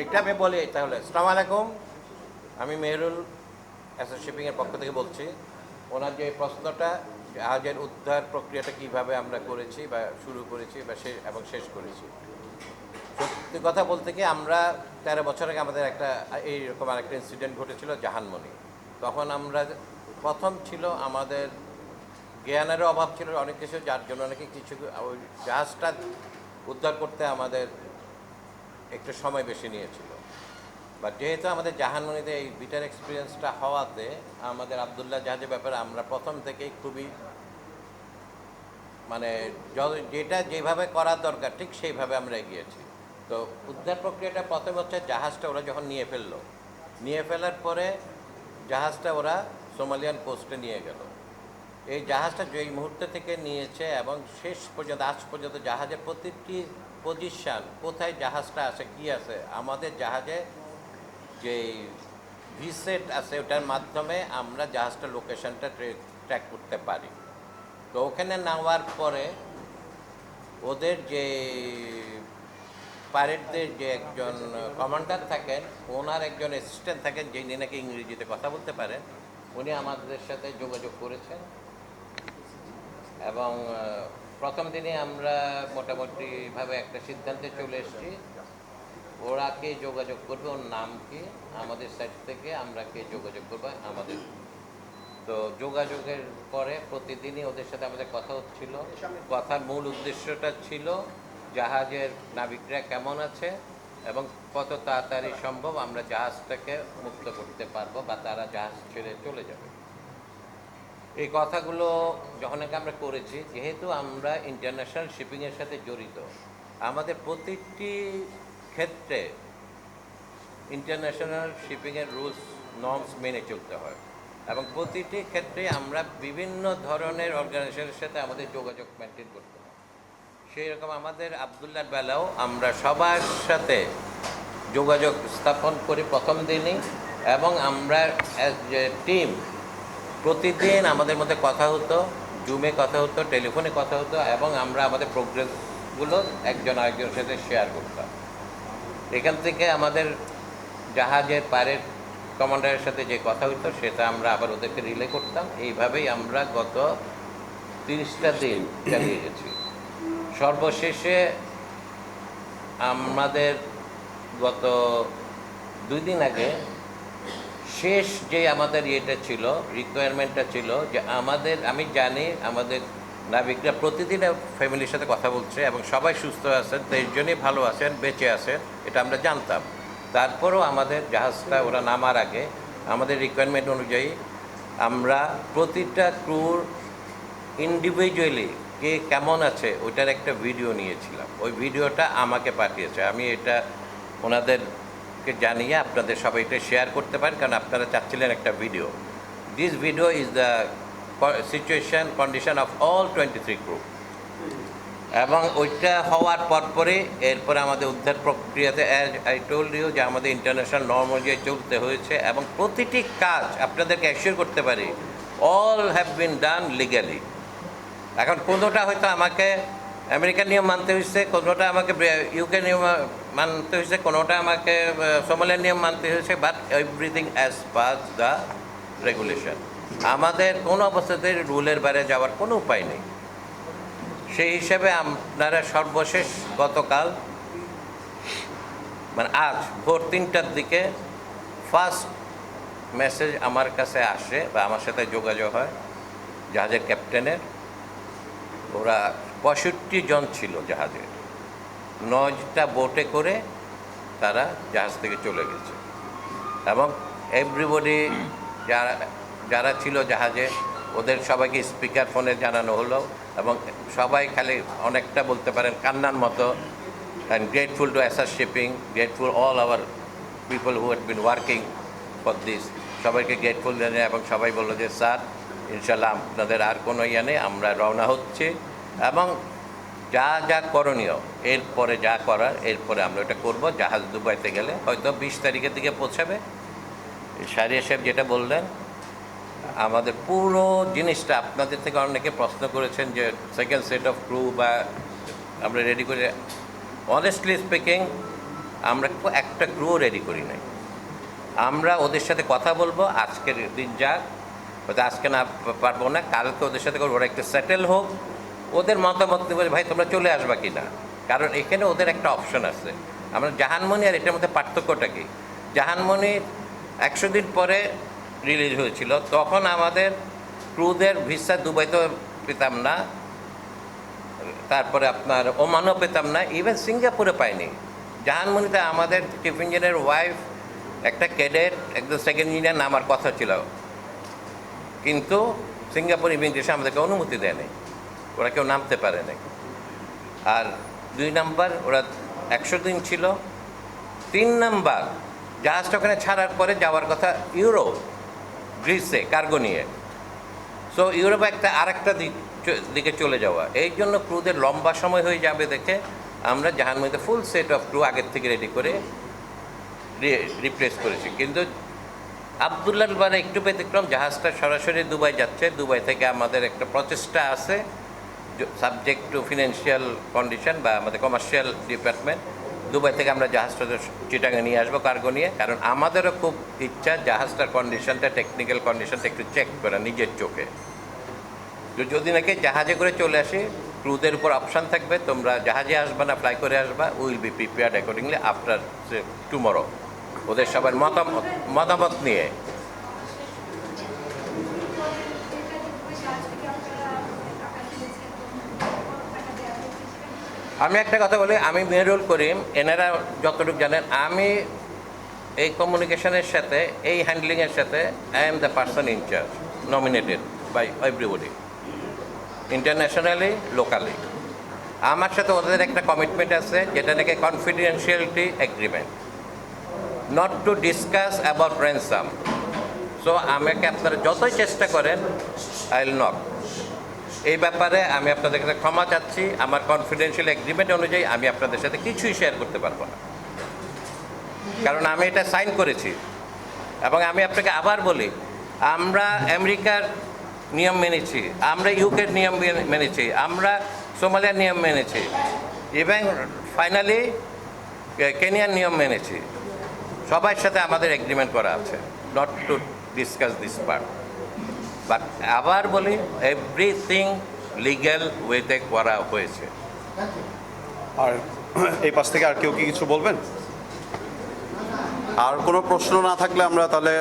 এটা আমি বলি, তাহলে, আসসালামু আলাইকুম। আমি মেহরুল অ্যাসোস শিপিংয়ের পক্ষ থেকে বলছি, ওনার যে প্রশ্নটা জাহাজের উদ্ধার প্রক্রিয়াটা কীভাবে আমরা করেছি বা শুরু করেছি বা শেষ এবং শেষ করেছি। সত্যি কথা বলতে কি, আমরা তেরো বছর আগে আমাদের একটা, এইরকম আরেকটা ইনসিডেন্ট ঘটেছিল জাহানমণি। তখন আমরা, প্রথম ছিল আমাদের জ্ঞানেরও অভাব ছিল অনেক কিছু, যার জন্য নাকি কিছু, ওই জাহাজটা উদ্ধার করতে আমাদের একটু সময় বেশি নিয়েছিল। বাট যেহেতু আমাদের জাহানমণিতে এই বিটার এক্সপিরিয়েন্সটা হওয়াতে আমাদের আবদুল্লাহ জাহাজের ব্যাপারে আমরা প্রথম থেকেই খুবই মানে যেটা যেভাবে করার দরকার, ঠিক সেইভাবে আমরা এগিয়েছি। তো উদ্ধার প্রক্রিয়াটা প্রথম হচ্ছে জাহাজটা ওরা যখন নিয়ে ফেলল, নিয়ে ফেলার পরে জাহাজটা ওরা সোমালিয়ান কোস্টে নিয়ে গেল। এই জাহাজটা যেই মুহূর্তে থেকে নিয়েছে এবং শেষ পর্যন্ত, আজ পর্যন্ত জাহাজের প্রতিটি পজিশন কোথায় জাহাজটা আছে, কি আছে, আমাদের জাহাজে যে ভিসেট আছে, ওটার মাধ্যমে আমরা জাহাজটা লোকেশনটা ট্র্যাক করতে পারি। তো ওখানে নেওয়ার পরে ওদের যে পাইরেটদের যে একজন কমান্ডার থাকেন, ওনার একজন অ্যাসিস্ট্যান্ট থাকেন, যিনি নাকি ইংরেজিতে কথা বলতে পারেন, উনি আমাদের সাথে যোগাযোগ করেছেন। এবং প্রথম দিনে আমরা মোটামুটিভাবে একটা সিদ্ধান্তে চলে এসেছি। ওরা কে যোগাযোগ করবে, ওর নাম কি, আমাদের সাইড থেকে আমরা কে যোগাযোগ করব, আমাদের। তো যোগাযোগের পরে প্রতিদিনই ওদের সাথে আমাদের কথা হচ্ছিল। কথার মূল উদ্দেশ্যটা ছিল জাহাজের নাবিকরা কেমন আছে এবং কত তাড়াতাড়ি সম্ভব আমরা জাহাজটাকে মুক্ত করতে পারব বা তারা জাহাজ ছেড়ে চলে যাবে। এই কথাগুলো যখন আমরা করেছি, যেহেতু আমরা ইন্টারন্যাশনাল শিপিংয়ের সাথে জড়িত, আমাদের প্রতিটি ক্ষেত্রে ইন্টারন্যাশনাল শিপিংয়ের রুলস নর্মস মেনে চলতে হয়। এবং প্রতিটি ক্ষেত্রে আমরা বিভিন্ন ধরনের অর্গানাইজেশনের সাথে আমাদের যোগাযোগ মেনটেন করতে হয়। সেই রকম আমাদের আবদুল্লার বেলাও আমরা সবার সাথে যোগাযোগ স্থাপন করি প্রথম দিনই এবং আমরা অ্যাজ এ টিম প্রতিদিন আমাদের মধ্যে কথা হতো জুমে কথা হতো টেলিফোনে কথা হতো, এবং আমরা আমাদের প্রোগ্রেসগুলো একজন আরেকজনের সাথে শেয়ার করতাম। এখান থেকে আমাদের জাহাজের পারের কমান্ডারের সাথে যে কথা হতো সেটা আমরা আবার ওদেরকে রিলে করতাম। এইভাবেই আমরা গত তিরিশটা দিন চালিয়ে গেছি। সর্বশেষে আমাদের গত দুই দিন আগে শেষ যে আমাদের ইয়েটা ছিল রিকোয়ারমেন্টটা ছিল যে আমাদের, আমি জানি আমাদের নাবিকরা প্রতিদিন ফ্যামিলির সাথে কথা বলছে এবং সবাই সুস্থ আছেন, তেইশ জনই ভালো আছেন, বেঁচে আছেন, এটা আমরা জানতাম। তারপরও আমাদের জাহাজটা, ওরা নামার আগে আমাদের রিকোয়ারমেন্ট অনুযায়ী আমরা প্রতিটা ক্রুর ইন্ডিভিজুয়ালি কে কেমন আছে, ওইটার একটা ভিডিও নিয়েছিলাম। ওই ভিডিওটা আমাকে পাঠিয়েছে। আমি এটা ওনাদেরকে জানিয়ে আপনাদের সবাই এটা শেয়ার করতে পারেন, কারণ আপনারা চাচ্ছিলেন একটা video this video is the situation condition of all twenty three group এবং ওইটা হওয়ার পরপরই এরপরে আমাদের উদ্ধার প্রক্রিয়াতে আই টোল্ড ইউ যে আমাদের ইন্টারন্যাশনাল নর্ম অনুযায়ী চলতে হয়েছে এবং প্রতিটি কাজ আপনাদেরকে অ্যাসিওর করতে পারি all have been done legally এখন কোনোটা হয়তো আমাকে আমেরিকান নিয়ম মানতে হয়েছে, কোনোটা আমাকে ইউকে নিয়ম মানতে হয়েছে, কোনোটা আমাকে সোমালিয়ার নিয়ম মানতে হয়েছে but everything as per the regulation আমাদের কোনো অবস্থাতে রুলের বাইরে যাওয়ার কোনো উপায় নেই। সেই হিসেবে আপনারা সর্বশেষ গতকাল মানে আজ ভোর তিনটার দিকে ফার্স্ট মেসেজ আমার কাছে আসে বা আমার সাথে যোগাযোগ হয়, জাহাজের ক্যাপ্টেনের ওরা পঁয়ষট্টি জন ছিল জাহাজে নয়টা বোটে করে তারা জাহাজ থেকে চলে গেছে। এবং এভরিবডি যারা যারা ছিল জাহাজে, ওদের সবাইকে স্পিকার ফোনে জানানো হলো এবং সবাই খালি অনেকটা বলতে পারেন কান্নার মতো and grateful to SR shipping grateful all our people who had been working for this সবাইকে গ্রেটফুল জানিয়ে এবং সবাই বলল যে, স্যার ইনশাল্লাহ আপনাদের আর কোনো ইয়ে নেই, আমরা রওনা হচ্ছি। এবং যা যা করণীয়, এরপরে যা করার, এরপরে আমরা ওটা করব। জাহাজ দুবাইতে গেলে হয়তো বিশ তারিখের দিকে পৌঁছাবে। সারিয়া সাহেব যেটা বললেন, আমাদের পুরো জিনিসটা আপনাদের থেকে অনেকে প্রশ্ন করেছেন যে সেকেন্ড সেট অফ ক্রু বা আমরা রেডি করে অনেস্টলি স্পিকিং আমরা একটা ক্রুও রেডি করি নাই। আমরা ওদের সাথে কথা বলব, আজকের দিন যাক, হয়তো আজকে না পারব না, কালকে ওদের সাথে ওরা একটু সেটেল হোক। ওদের মতামত নেবে ভাই, তোমরা চলে আসবা কি না কারণ এখানে ওদের একটা অপশন আছে। আমরা জাহানমণি আর এটার মধ্যে পার্থক্যটা কি? জাহানমণি একশো দিন পরে রিলিজ হয়েছিল। তখন আমাদের ক্রুদের ভিসা দুবাইতে পেতাম না। তারপরে আপনার ওমানও পেতাম না। ইভেন সিঙ্গাপুরে পাইনি। জাহানমণিতে আমাদের চিফ ইঞ্জিনিয়ার ওয়াইফ একটা ক্যাডেট একদম সেকেন্ড ইঞ্জিনিয়ার নামার কথা ছিল। কিন্তু সিঙ্গাপুর ইমিগ্রেশন আমাদেরকে অনুমতি দেয় নাই ওরা কেউ নামতে পারে নাই। আর দুই নাম্বার, ওরা একশো দিন ছিল। তিন নাম্বার, জাহাজটা ওখানে ছাড়ার পরে যাওয়ার কথা ইউরোপ, গ্রিসে, কার্গো নিয়ে। সো ইউরোপে একটা, আরেকটা দিক দিকে চলে যাওয়া। এই জন্য ক্রুদের লম্বা সময় হয়ে যাবে দেখে আমরা জাহান্নমীতে ফুল সেট অফ ক্রু আগের থেকে রেডি করে রিপ্লেস করেছি। কিন্তু আবদুল্লাহ বারে একটু ব্যতিক্রম, জাহাজটা সরাসরি দুবাই যাচ্ছে। দুবাই থেকে আমাদের একটা প্রচেষ্টা আছে। সাবজেক্ট টু ফিনান্সিয়াল কন্ডিশন বা আমাদের কমার্শিয়াল ডিপার্টমেন্ট দুবাই থেকে আমরা জাহাজটা চিটাঙে নিয়ে আসব কার্গো নিয়ে। কারণ আমাদেরও খুব ইচ্ছা জাহাজটার কন্ডিশনটা টেকনিক্যাল কন্ডিশনটা একটু চেক করা নিজের চোখে। তো যদি নাকি জাহাজে করে চলে আসি ক্রুদের উপর অপশান থাকবে, তোমরা জাহাজে আসবা না ফ্লাই করে আসবা will be prepared accordingly after tomorrow ওদের সবার মতামত মতামত নিয়ে। আমি একটা কথা বলি, আমি মেহরুল করিম, এনারা যতটুকু জানেন, আমি এই কমিউনিকেশনের সাথে, এই হ্যান্ডলিংয়ের সাথে I am the person in charge nominated by everybody internationally locally আমার সাথে ওদের একটা কমিটমেন্ট আছে, যেটা নাকি confidentiality agreement not to discuss about ransom so আমাকে আপনারা যতই চেষ্টা করেন আই উইল নট এই ব্যাপারে আমি আপনাদের কাছে ক্ষমা চাচ্ছি। আমার কনফিডেন্সিয়াল এগ্রিমেন্ট অনুযায়ী আমি আপনাদের সাথে কিছুই শেয়ার করতে পারব না। কারণ আমি এটা সাইন করেছি। এবং আমি আপনাকে আবার বলি, আমরা আমেরিকার নিয়ম মেনেছি, আমরা ইউকের নিয়ম মেনে- মেনেছি, আমরা সোমালিয়ার নিয়ম মেনেছি ইভেন ফাইনালি কেনিয়ার নিয়ম মেনেছি। সবার সাথে আমাদের এগ্রিমেন্ট করা আছে। Not to discuss this part but আবার বলি এভরিথিং লিগ্যাল ওয়েতে করা হয়েছে। আর এই পাশ থেকে আর কেউ কি কিছু বলবেন? আর কোনো প্রশ্ন না থাকলে আমরা তাহলে